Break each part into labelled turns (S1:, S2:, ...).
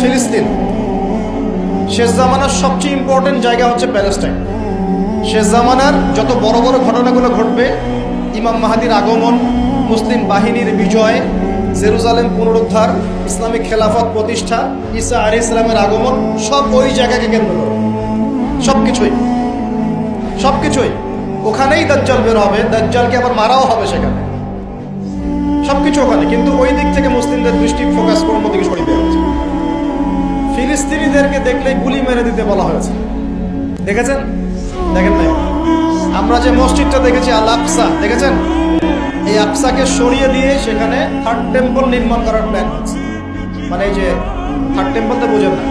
S1: ফিলিস্তিন। শেষ জামানার সবচেয়ে ইম্পর্টেন্ট জায়গা হচ্ছে প্যালেস্টাইন। শেষ জামানার যত বড় বড় ঘটনাগুলো ঘটবে, ইমাম মাহাদির আগমন, মুসলিম বাহিনীর বিজয়, জেরুজালেম পুনরুদ্ধার ইসলামিক খেলাফত প্রতিষ্ঠা, ঈসা আলী ইসলামের আগমন, সব ওই জায়গাকে কেন্দ্র করে। সব কিছুই সব কিছুই ওখানেই দাজ্জাল বের হবে, দাজ্জালকে আবার মারাও হবে সেখানে। সবকিছু ওখানে। কিন্তু ওই দিক থেকে মুসলিমদের দেখেছেন? দেখেন নাই আমরা যে মসজিদটা দেখেছি, আল আকসা, দেখেছেন? এই আকসাকে সরিয়ে দিয়ে সেখানে থার্ড টেম্পল নির্মাণ করার প্ল্যান মানে এই যে থার্ড টেম্পল তো বোঝেন না।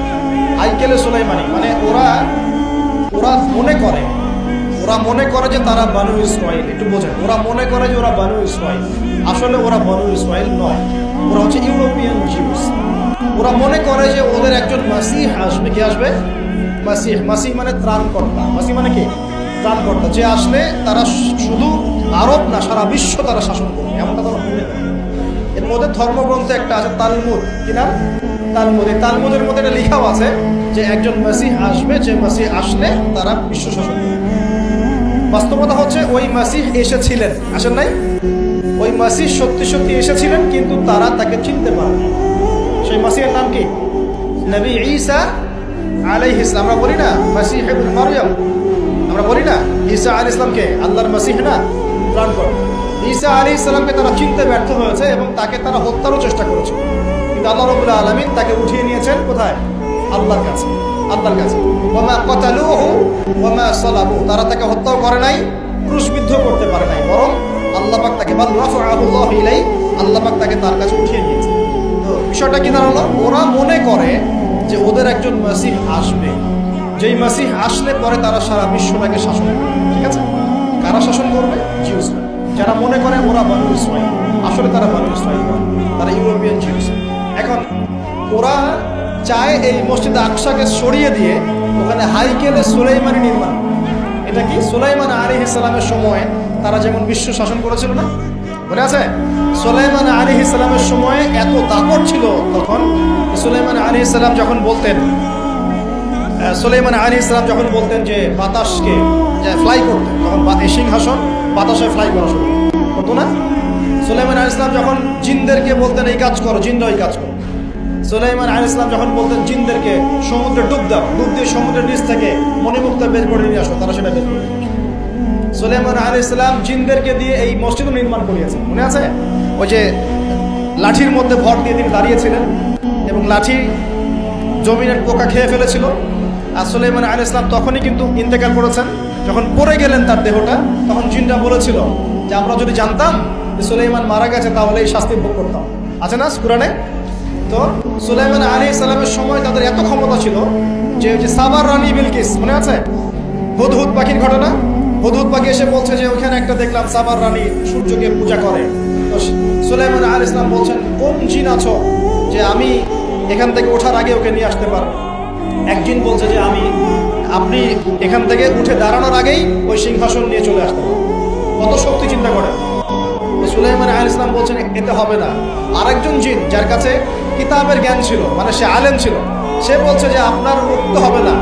S1: আইকেলে সোলাইমানি মানে ওরা ওরা মনে করে, ওরা মনে করে যে তারা বানু ইসমাইল, একটু বোঝেন। ওরা মনে করে যে ওরা বানু ইসমাইল। আসলে ওরা বানু ইসমাইল নয়। ওরা হচ্ছে ইউরোপিয়ান জিউস। ওরা মনে করে যে ওদের একজন মাসিহ আসবে। কি আসবে? মাসিহ মাসিহ মানে ত্রাণকর্তা। মাসিহ মানে কি? ত্রাণকর্তা। যে আসলে তারা শুধু আরব না, সারা বিশ্ব তারা শাসন করবে। এমনটা তারা মনে এর মধ্যে ধর্মগ্রন্থে একটা আছে, তালমুদ। কি নাম? তালমুদ। এই তালমুদের মধ্যে এটা লেখাও আছে যে একজন মাসিহ আসবে, যে মাসিহ আসলে তারা বিশ্ব শাসন করবে। বাস্তবতা হচ্ছে ওই মাসিহ এসেছিলেন। আসেন নাই? ওই মাসিহ সত্যি সত্যি এসেছিলেন, কিন্তু তারা তাকে চিনতে পারে সেই মাসিহের নাম কি? নবী ঈসা আলাইহ ইসলাম আমরা বলি না মাসিহ ইবনে মারইয়াম আমরা বলি না ঈসা আলাইহিস ইসলামকে আল্লাহর মাসিহ না করে ঈসা আলী ইসলামকে তারা চিনতে ব্যর্থ হয়েছে এবং তাকে তারা হত্যারও চেষ্টা করেছে। কিন্তু আল্লাহ রবুল্লাহ আলমিন তাকে উঠিয়ে নিয়েছেন কোথায়? আল্লাহর কাছে আল্লাহর কাছে। ওমা কতালুহু ওমা সালাবু। তারা তাকে হত্যাও করে নাই ক্রুশবিদ্ধ করতে পারে নাই। বরং আল্লাহ পাক তাকে বাল রাফাহুল্লাহ ইলাই আল্লাহ পাক তাকে তার কাছে উঠিয়ে নিয়েছে। তো বিষয়টা কি দাঁড়াল? ওরা মনে করে যে ওদের একজন মাসিহ আসবে। যেই মাসিহ আসলে পরে তারা সারা বিশ্বটাকে শাসন করবে, ঠিক আছে? কারা শাসন করবে? যারা মনে করে ওরা বানু ইসমাইল আসলে তারা বানু ইসমাইল নয়, তারা ইউরোপিয়ান জিউস। এখন ওরা চায় এই মসজিদ আকসাকে সরিয়ে দিয়ে ওখানে হাইকেলে সুলাইমানি নির্মাণ। এটা কি? সুলাইমান আলী ইসলামের সময় তারা যেমন বিশ্ব শাসন করেছিল না মনে আছে? সুলাইমান আলী ইসলামের সময় এত দাপট ছিল তখন সুলাইমান আলী ইসলাম যখন বলতেন সুলাইমান আলী ইসলাম যখন বলতেন যে বাতাসকে ফ্লাই করতেন, তখন এই সিংহাসন বাতাসে ফ্লাই করা শুরু হতো না? সুলাইমান আলী ইসলাম যখন জিনদেরকে বলতেন, এই কাজ করো, জিনরা এই কাজ করো। সুলাইমান আলী ইসলাম যখন বলতেন, জিনদেরকে সমুদ্রে ডুব দাও, ডুব দিয়ে সমুদ্রের নিচ থেকে মণিমুক্তা বের করে নিয়ে আসো, তারা সেটা বের করে সুলাইমান আলী ইসলাম জিনদেরকে দিয়ে এই মসজিদ নির্মাণ করিয়েছেন মনে আছে? ওই যে লাঠির মধ্যে ভর দিয়ে তিনি দাঁড়িয়েছিলেন এবং লাঠি জমিনের পোকা খেয়ে ফেলেছিল। আর সুলাইমান আলী ইসলাম তখনই কিন্তু ইন্তেকাল করেছেন। যখন পড়ে গেলেন তার দেহটা, তখন জিনরা বলেছিল যে, আমরা যদি জানতাম যে সুলাইমান মারা গেছে, তাহলে এই শাস্তি ভোগ করতাম। আছে না? কোরআনে? তো সুলাইমান আলী ইসলামের সময় তাদের এত ক্ষমতা ছিল যে সাবার রানী বিলকিস, মনে আছে? হুদহুদ পাখির ঘটনা? হুদহুদ পাখি এসে বলছে যে ওখানে একটা দেখলাম সাবার রানী সূর্যকে পূজা করে। তো সুলাইমান আল ইসলাম বলছেন, কোন জিন আছো যে আমি এখান থেকে ওঠার আগে ওকে নিয়ে আসতে পারব? এক জিন বলছে যে, আমি, আপনি এখান থেকে উঠে দাঁড়ানোর আগেই ওই সিংহাসন নিয়ে চলে আসতে পারব। কত শক্তি চিন্তা করেন। সুলাইমান আল ইসলাম বলছেন, এতে হবে না। আরেকজন জিন, যার কাছে কিতাবের জ্ঞান ছিল মানে সে আলেম ছিল, সে বলছে যে, আপনার উঠতে হবে না।